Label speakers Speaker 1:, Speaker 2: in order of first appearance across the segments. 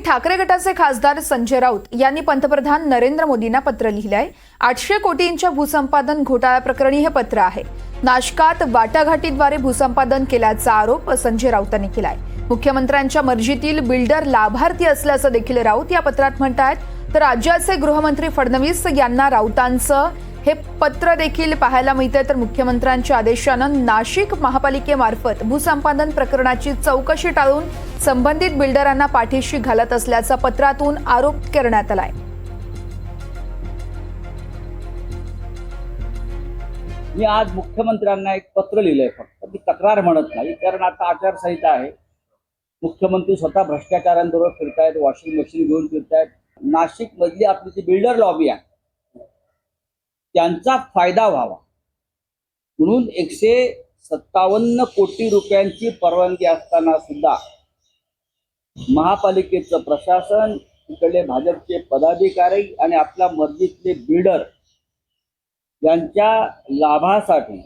Speaker 1: ठाकरे गटाचे खासदार संजय राऊत यांनी पंतप्रधान नरेंद्र मोदींना पत्र लिहिलं आहे आठशे कोटींच्या भूसंपादन घोटाळा प्रकरणी हे पत्र आहे. नाशकात वाटाघाटीद्वारे भूसंपादन केल्याचा आरोप संजय राऊतांनी केलाय. मुख्यमंत्र्यांच्या मर्जीतील बिल्डर लाभार्थी असल्याचं देखील राऊत या पत्रात म्हणतायत. तर राज्याचे गृहमंत्री फडणवीस यांना राऊतांचं हे पत्र देखील पाहायला मिळतंय. तर मुख्यमंत्र्यांच्या आदेशानं नाशिक महापालिकेमार्फत भूसंपादन प्रकरणाची चौकशी टाळून संबंधित बिल्डरांना पाठीशी घालत असल्याचा पत्रातून आरोप करण्यात आलाय.
Speaker 2: मी आज मुख्यमंत्र्यांना एक पत्र लिहिलंय फक्त. मी तक्रार म्हणत नाही कारण आता आचारसंहिता आहे. मुख्यमंत्री स्वतः भ्रष्टाचारांबरोबर फिरतायत वॉशिंग मशीन घेऊन फिरतायत. नाशिक मधली आपली जी बिल्डर लॉबी आहे त्यांचा फायदा व्हावा. म्हणून एकशे सत्तावन्न कोटी रुपयांची परवानगी असताना सुद्धा महापालिकेचं प्रशासन तिकडले भाजपचे पदाधिकारी आणि आपल्या मर्जीतले बिल्डर यांच्या लाभासाठी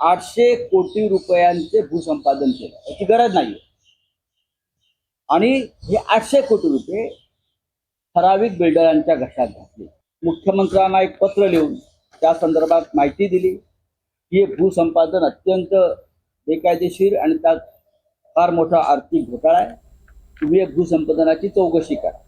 Speaker 2: आठशे कोटी रुपयांचे भूसंपादन केलं. याची गरज नाही आणि हे आठशे कोटी रुपये ठराविक बिल्डरांच्या घशात घातले. मुख्यमंत्र्यांना एक पत्र लिहून त्या संदर्भात माहिती दिली. की हे भूसंपादन अत्यंत बेकायदेशीर आणि त्यात फार मोठा आर्थिक घोटाळा आहे. तुम्ही भूसंपादनाची चौकशी करा.